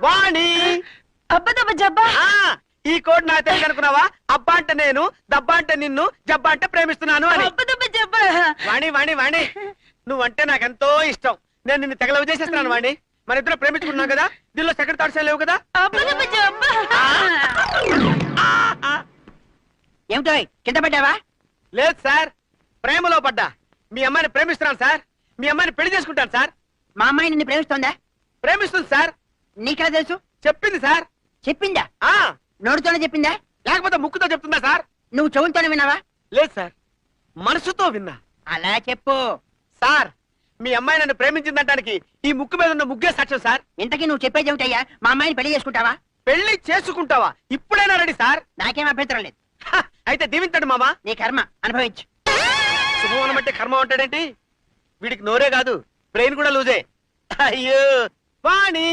వాణి. అబ్బదబ్బ జబ్బా. ఆ ఈ కోడ్ నాకు తెలియదు అనుకున్నావా? అబ్బా అంటే నేను దబ్బా అంటే నిన్ను జబ్బా అంటే ప్రేమిస్తున్నాను అని. అబ్బదబ్బ జబ్బా. వాణి వాణి వాణి. నువ్వంటే నాకెంతో ఇష్టం. నేను నిన్ను తెగలవ చేసేస్తున్నాను వాణి. మన ఇద్దరు ప్రేమించుకున్నాం కదా? దీనిలో సెకండ్ థాట్స్ లేవు కదా? అబ్బదబ్బ జబ్బా. ఏమిటో కింద పడ్డావా? లేదు సార్. ప్రేమలో పడ్డా. మీ అమ్మాయిని ప్రేమిస్తున్నాను సార్. మీ అమ్మాయిని పెళ్ళి చేసుకుంటాను సార్. మా అమ్మాయి నిన్ను ప్రేమిస్తోందా? ప్రేమిస్తుంది సార్. నీకెలా తెలుసు? చెప్పింది సార్. చెప్పిందా? ఆ. నోటితోనే చెప్పిందా? లేకపోతే ముక్కుతో చెప్తుందా సార్? నువ్వు చెవులతోనే విన్నావా? లేదు సార్. మనసుతో విన్నా. అలా చెప్పు. సార్ మీ అమ్మాయి నన్ను ప్రేమించిందనడానికి ఈ ముక్కు మీద ఉన్న ముగ్గే సాక్ష్యం సార్. ఇంతకీ నువ్వు చెప్పేది ఏమిటయ్యా? మా అమ్మాయిని పెళ్ళి చేసుకుంటావా? పెళ్ళి చేసుకుంటావా? ఇప్పుడైనా రెడీ సార్. నాకేం అభ్యంతరం లేదు. హ, అయితే దీవించండి మామా. నీ కర్మ అనుభవించు. శుభమనం అంటే కర్మ ఉంటాడేంటి వీడికి నోరే కాదు బ్రెయిన్ కూడా లూజే. అయ్యో వాణి.